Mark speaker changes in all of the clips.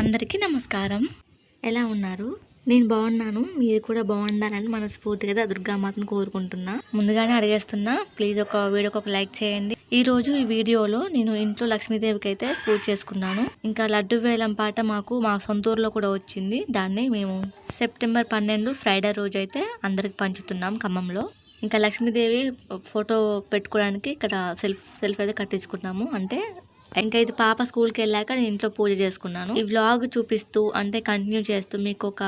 Speaker 1: అందరికీ నమస్కారం. ఎలా ఉన్నారు? నేను బాగున్నాను. మీరు కూడా బాగుండాలని మనస్ఫూర్తిగా దుర్గామాతను కోరుకుంటున్నా. ముందుగానే అడిగేస్తున్నా ప్లీజ్ ఒక వీడియోకి ఒక లైక్ చేయండి. ఈ రోజు ఈ వీడియోలో నేను ఇంట్లో లక్ష్మీదేవికి అయితే పూజ చేసుకున్నాను. ఇంకా లడ్డు వేలం పాట మాకు మా సొంతూరులో కూడా వచ్చింది. దాన్ని మేము సెప్టెంబర్ పన్నెండు ఫ్రైడే రోజు అయితే అందరికి పంచుతున్నాం ఖమ్మంలో. ఇంకా లక్ష్మీదేవి ఫోటో పెట్టుకోవడానికి ఇక్కడ సెల్ఫ్ సెల్ఫ్ అయితే కట్టించుకున్నాము. అంటే ఇంకా ఇది పాప స్కూల్కి వెళ్ళాక నేను ఇంట్లో పూజ చేసుకున్నాను. ఈ వ్లాగ్ చూపిస్తూ అంటే కంటిన్యూ చేస్తూ మీకు ఒక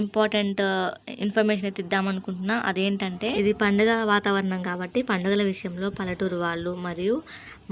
Speaker 1: ఇంపార్టెంట్ uh, ఇన్ఫర్మేషన్ అయితే ఇద్దామనుకుంటున్నా. అదేంటంటే ఇది పండుగ వాతావరణం కాబట్టి పండుగల విషయంలో పల్లెటూరు వాళ్ళు మరియు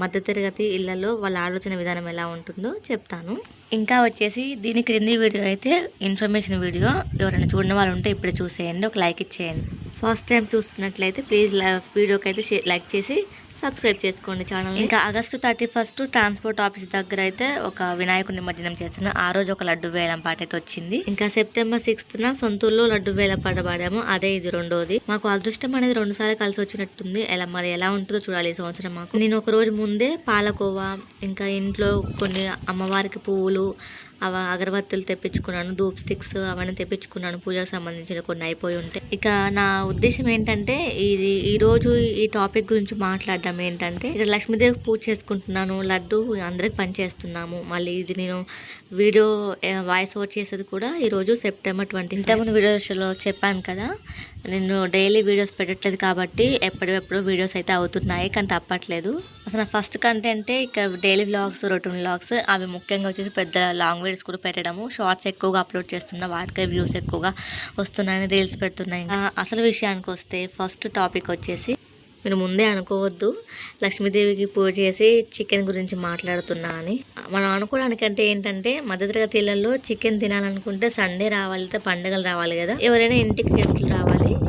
Speaker 1: మధ్యతరగతి ఇళ్ళలో వాళ్ళ ఆలోచన విధానం ఎలా ఉంటుందో చెప్తాను. ఇంకా వచ్చేసి దీని క్రింది వీడియో అయితే ఇన్ఫర్మేషన్ వీడియో. ఎవరైనా చూడని వాళ్ళు ఉంటే ఇప్పుడే చూసేయండి. ఒక లైక్ ఇచ్చేయండి. ఫస్ట్ టైం చూస్తున్నట్లయితే ప్లీజ్ వీడియోకి అయితే లైక్ చేసి సబ్స్క్రైబ్ చేసుకోండి ఛానల్ ఇంకా August thirty first transport office దగ్గర అయితే ఒక వినాయకుడి నిమజ్జనం చేస్తున్నాం. ఆ రోజు ఒక లడ్డు వేలం పాట అయితే వచ్చింది. ఇంకా సెప్టెంబర్ సిక్స్త్ న సొంతూరులో లడ్డు వేలం పాట పాడాము. అదే ఇది రెండోది. మాకు అదృష్టం అనేది రెండు సార్లు కలిసి వచ్చినట్టుంది. ఎలా మరి ఎలా ఉంటుందో చూడాలి ఈ సంవత్సరం మాకు. నేను ఒక రోజు ముందే పాలకోవా ఇంకా ఇంట్లో కొన్ని అమ్మవారికి పువ్వులు అవ అగరబత్తులు తెప్పించుకున్నాను ధూప్ స్టిక్స్ అవన్నీ తెప్పించుకున్నాను పూజకు సంబంధించిన కొన్ని అయిపోయి ఉంటాయి ఇక నా ఉద్దేశం ఏంటంటే ఇది ఈరోజు ఈ టాపిక్ గురించి మాట్లాడడం ఏంటంటే ఇక్కడ లక్ష్మీదేవి పూజ చేసుకుంటున్నాను లడ్డు అందరికి పనిచేస్తున్నాము మళ్ళీ ఇది నేను వీడియో వాయిస్ ఓవర్ చేసేది కూడా ఈరోజు సెప్టెంబర్ ట్వంటీ ఇంతకుముందు వీడియోస్లో చెప్పాను కదా నేను డైలీ వీడియోస్ పెట్టట్లేదు కాబట్టి ఎప్పటికప్పుడు వీడియోస్ అయితే అవుతున్నాయి కానీ తప్పట్లేదు. అసలు ఫస్ట్ కంటెంటే ఇక డైలీ వ్లాగ్స్ రొటీన్ వ్లాగ్స్ అవి ముఖ్యంగా వచ్చేసి పెద్ద లాంగ్ వీడియోస్ కూడా పెట్టడము. షార్ట్స్ ఎక్కువగా అప్లోడ్ చేస్తున్నా వాటికే వ్యూస్ ఎక్కువగా వస్తున్నాయని రీల్స్ పెడుతున్నాయి ఇంకా. అసలు విషయానికి వస్తే ఫస్ట్ టాపిక్ వచ్చేసి మీరు ముందే అనుకోవద్దు. లక్ష్మీదేవికి పూజ చేసి చికెన్ గురించి మాట్లాడుతున్నా అని. మనం అనుకోవడానికంటే ఏంటంటే మధ్యతరగతి ఇళ్ళలో చికెన్ తినాలనుకుంటే సండే రావాలి పండుగలు రావాలి కదా. ఎవరైనా ఇంటికి గెస్టులు రావాలి.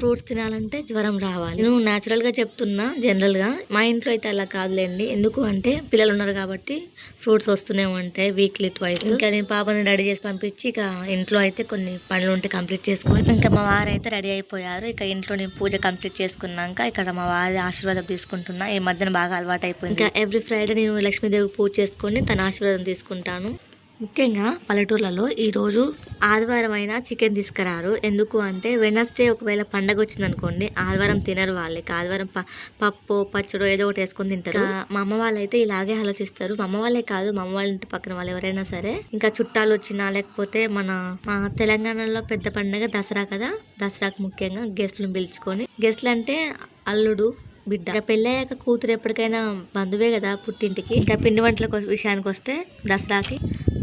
Speaker 1: ఫ్రూట్స్ తినాలంటే జ్వరం రావాలి. నేను న్యాచురల్గా చెప్తున్నా జనరల్గా. మా ఇంట్లో అయితే అలా కాదులేండి. ఎందుకు అంటే పిల్లలు ఉన్నారు కాబట్టి ఫ్రూట్స్ వస్తూనే ఉంటాయి వీక్లీ ట్వైస్ ఇంకా నేను పాపని రెడీ చేసి పంపించి ఇక ఇంట్లో అయితే కొన్ని పనులు ఉంటే కంప్లీట్ చేసుకొని ఇంకా మా వారు అయితే రెడీ అయిపోయారు. ఇక ఇంట్లో నేను పూజ కంప్లీట్ చేసుకున్నాక ఇక్కడ మా వారి ఆశీర్వాదం తీసుకుంటున్నా. ఈ మధ్యన బాగా అలవాటు అయిపోయింది ఇంకా ఎవ్రీ ఫ్రైడే నేను లక్ష్మీదేవి పూజ చేసుకొని తన ఆశీర్వాదం తీసుకుంటాను. ముఖ్యంగా పల్లెటూర్లలో ఈరోజు ఆదివారం అయినా చికెన్ తీసుకురారు. ఎందుకు అంటే వెనస్డే ఒకవేళ పండగ వచ్చిందనుకోండి ఆదివారం తినరు వాళ్ళకి ఆదివారం ప- పప్పు పచ్చడి ఏదో ఒకటి వేసుకొని తింటారు. మా అమ్మ వాళ్ళైతే ఇలాగే ఆలోచిస్తారు. మా అమ్మ వాళ్ళే కాదు మా అమ్మ వాళ్ళ ఇంటి పక్కన వాళ్ళు ఎవరైనా సరే ఇంకా చుట్టాలు వచ్చినా లేకపోతే మన మా తెలంగాణలో పెద్ద పండగ దసరా కదా? దసరాకు ముఖ్యంగా గెస్ట్లను పిలుచుకొని. గెస్ట్లు అంటే అల్లుడు బిడ్డ. ఇంకా పెళ్ళయ్యాక కూతురు ఎప్పటికైనా బంధువే కదా పుట్టింటికి. ఇంకా పిండి వంటల విషయానికి వస్తే దసరాకి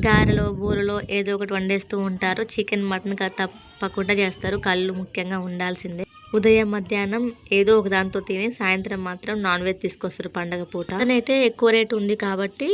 Speaker 1: గారెలో బూరలో ఏదో ఒకటి వండేస్తూ ఉంటారు. చికెన్ మటన్ తప్పకుండా చేస్తారు. కళ్ళు ముఖ్యంగా ఉండాల్సిందే. ఉదయం మధ్యాహ్నం ఏదో ఒక దాంతో తిని సాయంత్రం మాత్రం నాన్ వెజ్ తీసుకొస్తారు పండగ పూట. అయితే ఎక్కువ రేట్ ఉంది కాబట్టి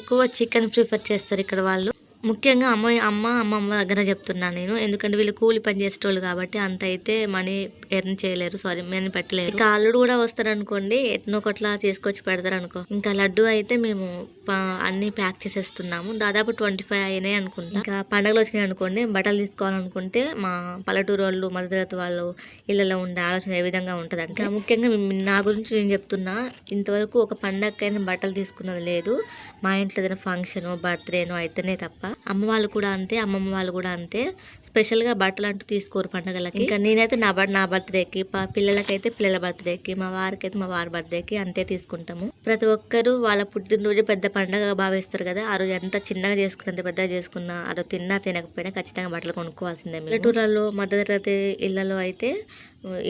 Speaker 1: ఎక్కువ చికెన్ ప్రిఫర్ చేస్తారు ఇక్కడ వాళ్ళు. ముఖ్యంగా అమ్మ అమ్మ అమ్మమ్మ దగ్గర చెప్తున్నాను నేను. ఎందుకంటే వీళ్ళు కూలి పని చేసేటోళ్ళు కాబట్టి అంత అయితే మనీ ఎర్న్ చేయలేరు. సారీ మనీ పెట్టలేరు. ఇంకా అల్లుడు కూడా వస్తారు అనుకోండి ఎట్నో ఒకట్లా తీసుకొచ్చి పెడతారు అనుకో ఇంకా లడ్డు అయితే మేము ప- అన్ని ప్యాక్ చేసేస్తున్నాము. దాదాపు ట్వంటీ ఫైవ్ అయినాయి అనుకుంటా. ఇంకా పండగలు వచ్చినాయి అనుకోండి బట్టలు తీసుకోవాలనుకుంటే మా పల్లెటూరు వాళ్ళు మధ్యతరగతి వాళ్ళు ఇళ్ళలో ఉండే ఆలోచన ఏ విధంగా ఉంటుంది అంటే ముఖ్యంగా నా గురించి నేను చెప్తున్నా. ఇంతవరకు ఒక పండగకైనా బట్టలు తీసుకున్నది లేదు. మా ఇంట్లో ఏదైనా ఫంక్షన్ బర్త్డేనో అయితేనే తప్ప అమ్మ వాళ్ళు కూడా అంతే అమ్మమ్మ వాళ్ళు కూడా అంతే. స్పెషల్గా బట్టలు అంటూ తీసుకోరు పండగలకి. ఇంకా నేనైతే నా బర్ నా బర్త్డేకి పిల్లలకైతే పిల్లల బర్త్డేకి మా వారికి అయితే మా వారి బర్త్డేకి అంతే తీసుకుంటాము. ప్రతి ఒక్కరు వాళ్ళ పుట్టినరోజు పెద్ద పండగ భావిస్తారు కదా ఆ రోజు ఎంత చిన్నగా చేసుకున్న ఎంత పెద్దగా చేసుకున్నా ఆ రోజు తిన్నా తినకపోయినా ఖచ్చితంగా బట్టలు కొనుక్కోవాల్సిందే పల్లెటూర్లలో మధ్యతరగతి ఇళ్ళలో అయితే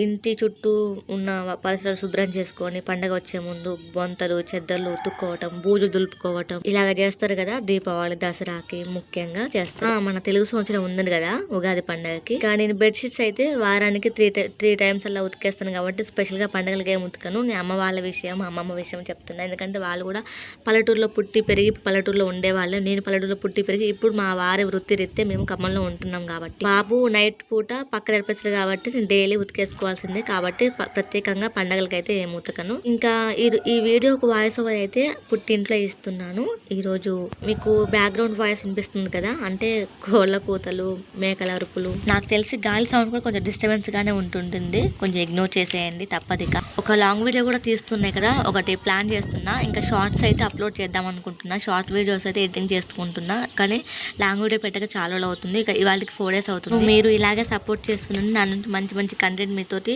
Speaker 1: ఇంటి చుట్టూ ఉన్న పరిసరాలు శుభ్రం చేసుకొని పండగ వచ్చే ముందు బొంతలు చెద్దర్లు ఉతుక్కోవటం బూజు దులుపుకోవటం ఇలాగ చేస్తారు కదా దీపావళి దసరాకి ముఖ్యంగా చేస్తారు. మన తెలుగు సంవత్సరం ఉంది కదా ఉగాది పండగకి. కానీ నేను బెడ్షీట్స్ అయితే వారానికి త్రీ త్రీ టైమ్స్ అలా ఉతికేస్తాను కాబట్టి స్పెషల్గా పండగలకి ఏం ఉతకను. నేను అమ్మ వాళ్ళ విషయం అమ్మమ్మ విషయం చెప్తున్నా. ఎందుకంటే వాళ్ళు కూడా పల్లెటూరులో పుట్టి పెరిగి పల్లెటూరులో ఉండేవాళ్ళు. నేను పల్లెటూరులో పుట్టి పెరిగి ఇప్పుడు మా వారి వృత్తి రీత్తే మేము ఖమ్మంలో ఉంటున్నాం కాబట్టి. బాబు నైట్ పూట పక్క తెరిపిస్తారు కాబట్టి నేను డైలీ ఉతికి ఉతికేసుకోవాల్సిందే కాబట్టి ప్రత్యేకంగా పండగలకైతే ఏం ఉతకను ఇంకా ఈ వీడియో వీడియోకు వాయిస్ ఓవర్ అయితే పుట్టింట్లో ఇస్తున్నాను. ఈరోజు మీకు బ్యాక్గ్రౌండ్ వాయిస్ వినిపిస్తుంది కదా? అంటే కోళ్ళ కూతలు మేకల అరుపులు. నాకు తెలిసి గాలి సౌండ్ కూడా కొంచెం డిస్టర్బెన్స్గానే ఉంటుంటుంది. కొంచెం ఇగ్నోర్ చేసేయండి తప్పదిక ఒక లాంగ్ వీడియో కూడా తీస్తున్నాయి కదా? ఒకటి ప్లాన్ చేస్తున్నా. ఇంకా షార్ట్స్ అయితే అప్లోడ్ చేద్దాం అనుకుంటున్నా. షార్ట్ వీడియోస్ అయితే ఎడిటింగ్ చేసుకుంటున్నా. కానీ లాంగ్ వీడియో పెట్టక చాలా అవుతుంది. ఇక ఇవాళకి ఫోర్ డేస్ అవుతుంది. మీరు ఇలాగే సపోర్ట్ చేస్తున్నాను నన్ను మంచి మంచి కంటెంట్ మీతోటి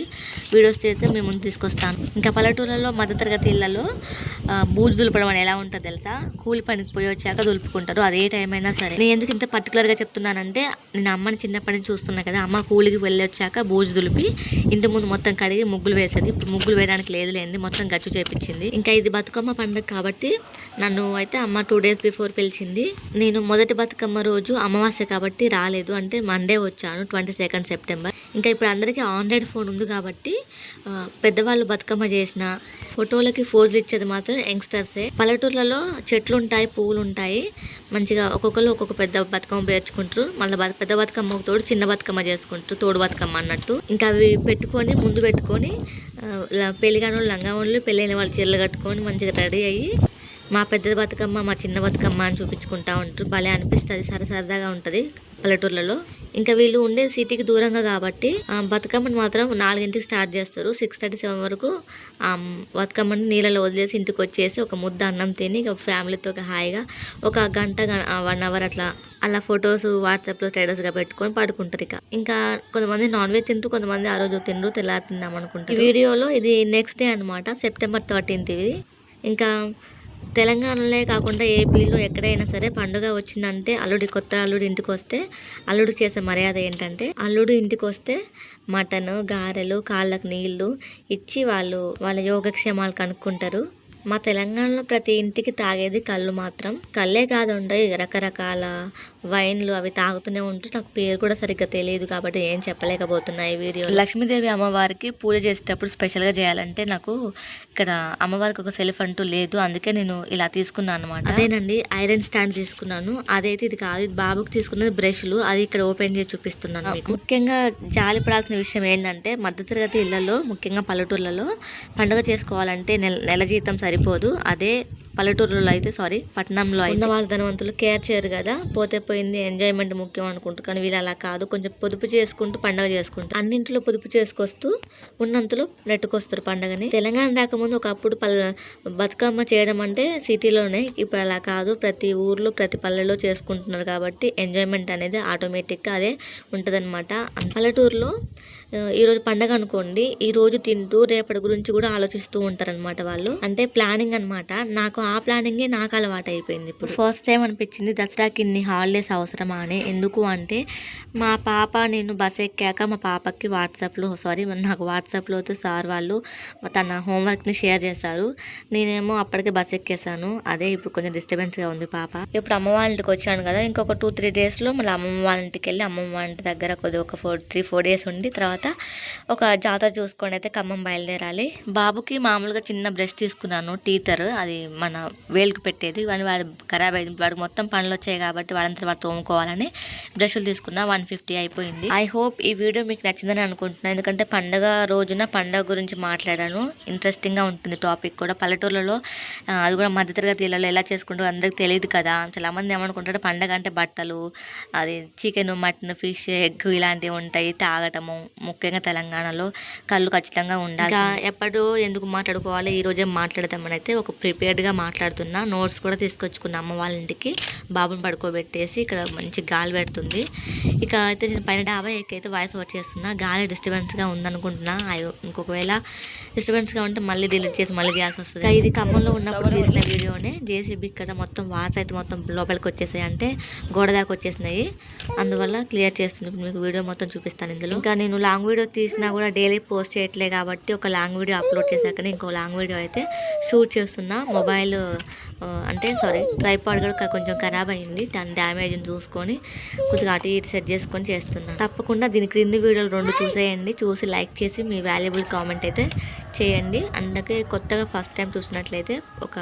Speaker 1: వీడియోస్ చేస్తే మేము ముందు తీసుకొస్తాను ఇంకా పల్లెటూళ్ళలో మధ్యతరగతి ఇళ్ళలో బూజు దులపడం అని ఎలా ఉంటుందో తెలుసా? కూలి పనికి పోయి వచ్చాక దులుపుకుంటారు. అదే టైం అయినా సరే. నేను ఎందుకు ఇంత పర్టికులర్గా చెప్తున్నానంటే నేను అమ్మని చిన్నప్పటి నుంచి చూస్తున్నా కదా అమ్మ కూలికి వెళ్ళి వచ్చాక బూజు దులిపి ఇంటి ముందు మొత్తం కడిగి ముగ్గులు వేసేది. ఇప్పుడు ముగ్గులు వేయడానికి లేదు లేండి మొత్తం గచ్చు చేపించింది. ఇంకా ఇది బతుకమ్మ పండుగ కాబట్టి నన్ను అయితే అమ్మ టూ డేస్ బిఫోర్ పిలిచింది. నేను మొదటి బతుకమ్మ రోజు అమావాస్య కాబట్టి రాలేదు. అంటే మండే వచ్చాను ట్వంటీ సెకండ్ సెప్టెంబర్ ఇంకా ఇప్పుడు అందరికీ ఆండ్రాయిడ్ ఫోన్ ఉంది కాబట్టి పెద్దవాళ్ళు బతుకమ్మ చేసిన ఫోటోలకి ఫోజులు ఇచ్చేది మాత్రం యంగ్స్టర్సే. పల్లెటూర్లలో చెట్లు ఉంటాయి పువ్వులు ఉంటాయి మంచిగా ఒక్కొక్కరు ఒక్కొక్క పెద్ద బతుకమ్మ పేర్చుకుంటారు. మళ్ళీ పెద్ద బతుకమ్మ తోడు చిన్న బతుకమ్మ చేసుకుంటారు తోడు బతుకమ్మ అన్నట్టు. ఇంకా అవి పెట్టుకొని ముందు పెట్టుకొని ల- పెళ్ళిగాని వాళ్ళు లంగా వాళ్ళు పెళ్ళైన వాళ్ళు చీరలు కట్టుకొని మంచిగా రెడీ అయ్యి మా పెద్ద బతుకమ్మ మా చిన్న బతుకమ్మ అని చూపించుకుంటా ఉంటారు. భలే అనిపిస్తుంది సర సరదాగా ఉంటుంది పల్లెటూర్లలో. ఇంకా వీళ్ళు ఉండే సిటీకి దూరంగా కాబట్టి బతుకమ్మని మాత్రం నాలుగింటికి స్టార్ట్ చేస్తారు. సిక్స్ థర్టీ సెవెన్ వరకు ఆ బతుకమ్మని నీళ్ళలో వదిలేసి ఇంటికి వచ్చేసి ఒక ముద్ద అన్నం తిని ఇక ఫ్యామిలీతో హాయిగా ఒక గంట వన్ అవర్ అట్లా అలా ఫొటోస్ వాట్సాప్లో స్టేటస్గా పెట్టుకొని పడుకుంటారు ఇక. ఇంకా కొంతమంది నాన్ వెజ్ తింటూ కొంతమంది ఆ రోజు తిండ్రు తెల్లారి తిందాం అనుకుంటారు. వీడియోలో ఇది నెక్స్ట్ డే అనమాట సెప్టెంబర్ థర్టీన్త్ ఇది. ఇంకా తెలంగాణలో కాకుండా ఏపీలో ఎక్కడైనా సరే పండుగ వచ్చిందంటే అల్లుడి కొత్త అల్లుడు ఇంటికి వస్తే అల్లుడు చేసే మర్యాద ఏంటంటే అల్లుడు ఇంటికి వస్తే మటన్ గారెలు కాళ్ళకు నీళ్ళు ఇచ్చి వాళ్ళు వాళ్ళ యోగక్షేమాలు కనుక్కుంటారు. మా తెలంగాణలో ప్రతి ఇంటికి తాగేది కళ్ళు మాత్రం. కళ్ళే కాదండి రకరకాల వైన్లు అవి తాగుతూనే ఉంటూ నాకు పేరు కూడా సరిగ్గా తెలియదు కాబట్టి ఏం చెప్పలేకపోతున్నా ఈ వీడియో. లక్ష్మీదేవి అమ్మవారికి పూజ చేసేటప్పుడు స్పెషల్గా చేయాలంటే నాకు ఇక్కడ అమ్మవారికి ఒక సెల్ఫ్ అంటూ లేదు. అందుకే నేను ఇలా తీసుకున్నాను అనమాట అదేనండి ఐరన్ స్టాండ్ తీసుకున్నాను. అదైతే ఇది కాదు ఇది బాబుకి తీసుకున్నది బ్రష్లు. అది ఇక్కడ ఓపెన్ చేసి చూపిస్తున్నాను ముఖ్యంగా జాలి పడాల్సిన విషయం ఏంటంటే మధ్యతరగతి ఇళ్ళలో ముఖ్యంగా పల్లెటూర్లలో పండుగ చేసుకోవాలంటే నెల నెల జీతం సరిపోదు. అదే పల్లెటూరులో అయితే సారీ పట్టణంలో అయితే ఉన్న వాళ్ళు ధనవంతులు కేర్ చేయరు కదా. పోతే పోయింది ఎంజాయ్మెంట్ ముఖ్యం అనుకుంటారు. కానీ వీళ్ళు అలా కాదు. కొంచెం పొదుపు చేసుకుంటూ పండగ చేసుకుంటారు అన్నింటిలో పొదుపు చేసుకొస్తూ ఉన్నంతలో నెట్టుకొస్తారు పండగని. తెలంగాణ రాకముందు ఒకప్పుడు పల్లె బతుకమ్మ చేయడం అంటే సిటీలోనే. ఇప్పుడు అలా కాదు. ప్రతి ఊర్లో ప్రతి పల్లెలో చేసుకుంటున్నారు కాబట్టి ఎంజాయ్మెంట్ అనేది ఆటోమేటిక్గా అదే ఉంటుందన్నమాట. పల్లెటూరులో ఆ, ఈ రోజు పండగ అనుకోండి ఈ రోజు తింటూ రేపటి గురించి కూడా ఆలోచిస్తూ ఉంటారన్నమాట వాళ్ళు. అంటే ప్లానింగ్ అన్నమాట. నాకు ఆ ప్లానింగే నాకు అలవాటు అయిపోయింది ఇప్పుడు. ఫస్ట్ టైం అనిపించింది దసరాకి ఇన్ని హాలిడేస్ అవసరమా అని. ఎందుకు అంటే మా పాప నేను బస్ ఎక్కాక మా పాపకి వాట్సాప్లో సారీ నాకు వాట్సాప్లో అయితే సార్ వాళ్ళు తన హోంవర్క్ని షేర్ చేశారు. నేనేమో అప్పటికే బస్ ఎక్కేసాను అదే ఇప్పుడు కొంచెం డిస్టర్బెన్స్గా ఉంది పాప. ఇప్పుడు అమ్మ వాళ్ళ ఇంటికి వచ్చాను కదా ఇంకొక టూ త్రీ డేస్లో మళ్ళీ అమ్మమ్మ వాళ్ళ ఇంటికి వెళ్ళి అమ్మమ్మ వాళ్ళ ఇంటి దగ్గర కొద్దిగా ఒక ఫోర్ త్రీ ఫోర్ డేస్ ఉండి తర్వాత ఒక జాతర చూసుకొని అయితే ఖమ్మం బయలుదేరాలి. బాబుకి మామూలుగా చిన్న బ్రష్ తీసుకున్నాను టీతర్. అది మన వేలుకు పెట్టేది. వాడి వాడు ఖరాబ్ అయింది. వాడికి మొత్తం పనులు వచ్చాయి కాబట్టి వాడంతా వాడు తోముకోవాలని బ్రష్లు తీసుకున్నా. వన్ ఫిఫ్టీ అయిపోయింది. ఐ హోప్ ఈ వీడియో మీకు నచ్చిందని అనుకుంటున్నాను ఎందుకంటే పండగ రోజున పండగ గురించి మాట్లాడాను. ఇంట్రెస్టింగ్గా ఉంటుంది టాపిక్ కూడా. పల్లెటూర్లలో అది కూడా మధ్యతరగతి ఇళ్ళలో ఎలా చేసుకుంటారో అందరికి తెలియదు కదా. చాలామంది ఏమనుకుంటారు పండగ అంటే బట్టలు అది చికెన్ మటన్ ఫిష్ ఎగ్ ఇలాంటివి ఉంటాయి. తాగటము ముఖ్యంగా తెలంగాణలో కళ్ళు ఖచ్చితంగా ఉండాలి ఎప్పుడు ఎందుకు మాట్లాడుకోవాలి? ఈ రోజే మాట్లాడదామని అయితే ఒక prepared గా మాట్లాడుతున్నా. నోట్స్ కూడా తీసుకొచ్చుకున్నా అమ్మ వాళ్ళ ఇంటికి బాబుని పడుకోబెట్టేసి ఇక్కడ మంచి గాలి పెడుతుంది. ఇక అయితే నేను పైన డాబా ఎక్కైతే వాయిస్ ఓవర్ చేస్తున్నా. గాలి disturbance గా ఉందనుకుంటున్నా ఇంకొకవేళ disturbance గా ఉంటే మళ్ళీ డిలీట్ చేసి మళ్ళీ చేయాల్సి వస్తుంది. ఇది ఖమ్మంలో ఉన్నప్పుడు తీసిన వీడియోనే. జేసీబీ ఇక్కడ మొత్తం వాటర్ అయితే మొత్తం లోపలికి వచ్చేసాయి అంటే గోడ దాకా వచ్చేసినాయి. అందువల్ల క్లియర్ చేస్తుంది. ఇప్పుడు మీకు వీడియో మొత్తం చూపిస్తాను ఇందులో. ఇంకా నేను లాంగ్ వీడియో తీసినా కూడా డైలీ పోస్ట్ చేయట్లే కాబట్టి ఒక లాంగ్ వీడియో అప్లోడ్ చేశాకనే ఇంకో లాంగ్ వీడియో అయితే షూట్ చేస్తున్నా. మొబైల్ అంటే సారీ ట్రైపాడ్ కూడా కొంచెం ఖరాబ్ అయింది. దాని డ్యామేజ్ని చూసుకొని కొద్దిగా అటు ఇటు సెట్ చేసుకొని చేస్తున్నాను తప్పకుండా దీని క్రింది వీడియోలు రెండు చూసేయండి. చూసి లైక్ చేసి మీ వాల్యుబుల్ కామెంట్ అయితే చేయండి. అందుకే కొత్తగా ఫస్ట్ టైం చూసినట్లయితే ఒక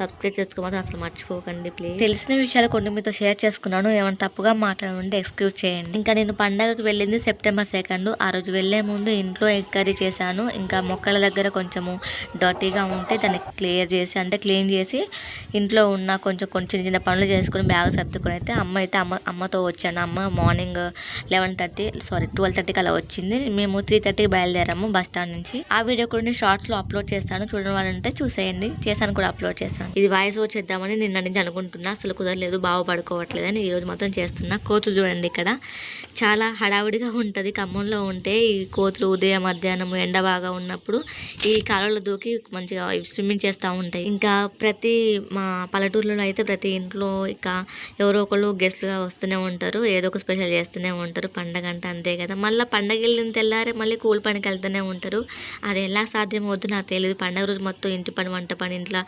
Speaker 1: సబ్స్క్రైబ్ చేసుకోమని అసలు మర్చిపోకండి ప్లీజ్ తెలిసిన విషయాలు కొన్ని మీతో షేర్ చేసుకున్నాను. ఏమైనా తప్పుగా మాట్లాడుంటే ఎక్స్క్యూజ్ చేయండి. ఇంకా నేను పండగకి వెళ్ళింది సెప్టెంబర్ సెకండ్. ఆ రోజు వెళ్ళే ముందు ఇంట్లో ఎగ్ కర్రీ చేశాను. ఇంకా మొక్కల దగ్గర కొంచెము డర్టీగా ఉంటే దాన్ని క్లియర్ చేసి అంటే క్లీన్ చేసి ఇంట్లో ఉన్న కొంచెం కొంచెం చిన్న చిన్న పనులు చేసుకుని బ్యాగ్ సర్దుకుని అయితే అమ్మ అయితే అమ్మ అమ్మతో వచ్చాను. అమ్మ morning eleven thirty sorry twelve థర్టీకి అలా వచ్చింది. మేము త్రీ థర్టీకి బయలుదేరాము బస్ స్టాండ్ నుంచి. ఆ వీడియో కూడా నేను అప్లోడ్ చేస్తాను. చూడడం వాళ్ళంటే చూసేయండి. చేశాను కూడా అప్లోడ్ చేశాను. ఇది వాయిస్ ఓవర్ చేద్దామని నిన్న నుంచి అనుకుంటున్నా. అసలు కుదరలేదు బాగుపడుకోవట్లేదని ఈరోజు ఈ రోజు మాత్రం చేస్తున్నా. కోతులు చూడండి ఇక్కడ. చాలా హడావిడిగా ఉంటుంది. ఖమ్మంలో ఉంటే ఈ కోతులు ఉదయం మధ్యాహ్నం ఎండ బాగా ఉన్నప్పుడు ఈ కాలంలో దూకి మంచిగా స్విమ్మింగ్ చేస్తూ ఉంటాయి. ఇంకా ప్రతి మా పల్లెటూరులో అయితే ప్రతి ఇంట్లో ఇక ఎవరో ఒకళ్ళు గెస్ట్లుగా వస్తూనే ఉంటారు. ఏదో ఒక స్పెషల్ చేస్తూనే ఉంటారు. పండగ అంటే అంతే కదా. మళ్ళీ పండగ వెళ్ళిన తెల్లారే మళ్ళీ కూలి పనికి వెళ్తూనే ఉంటారు. అది ఎలా సాధ్యం అవుతుందో నాకు తెలియదు పండగ రోజు మొత్తం ఇంటి పని వంట పని ఇంట్లో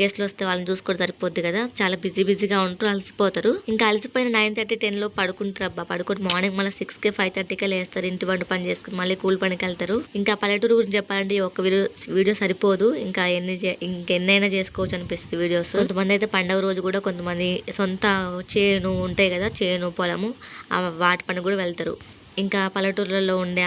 Speaker 1: గెస్ట్లు వస్తే వాళ్ళని చూసుకోవడం సరిపోద్ది కదా. చాలా బిజీ బిజీగా ఉంటారు అలసిపోతారు. ఇంకా అలసిపోయిన నైన్ థర్టీ టెన్లో పడుకుంటారు అబ్బా. పడుకుంటే మార్నింగ్ మళ్ళీ సిక్స్కి ఫైవ్ థర్టీకే లేస్తారు. ఇంటి వంట పని చేసుకుని మళ్ళీ కూలి పనికి వెళ్తారు. ఇంకా పల్లెటూరు గురించి చెప్పాలంటే ఒక వీడియో వీడియో సరిపోదు. ఇంకా ఎన్ని చే- ఇంకెన్నైనా చేసుకోవచ్చు అనిపిస్తుంది వీడియోస్ కొంతమంది అయితే పండగ రోజు కూడా కొంతమంది సొంత చేను ఉంటాయి కదా చేను పొలము వాటి పని కూడా వెళ్తారు. ఇంకా పల్లెటూర్లలో ఉండే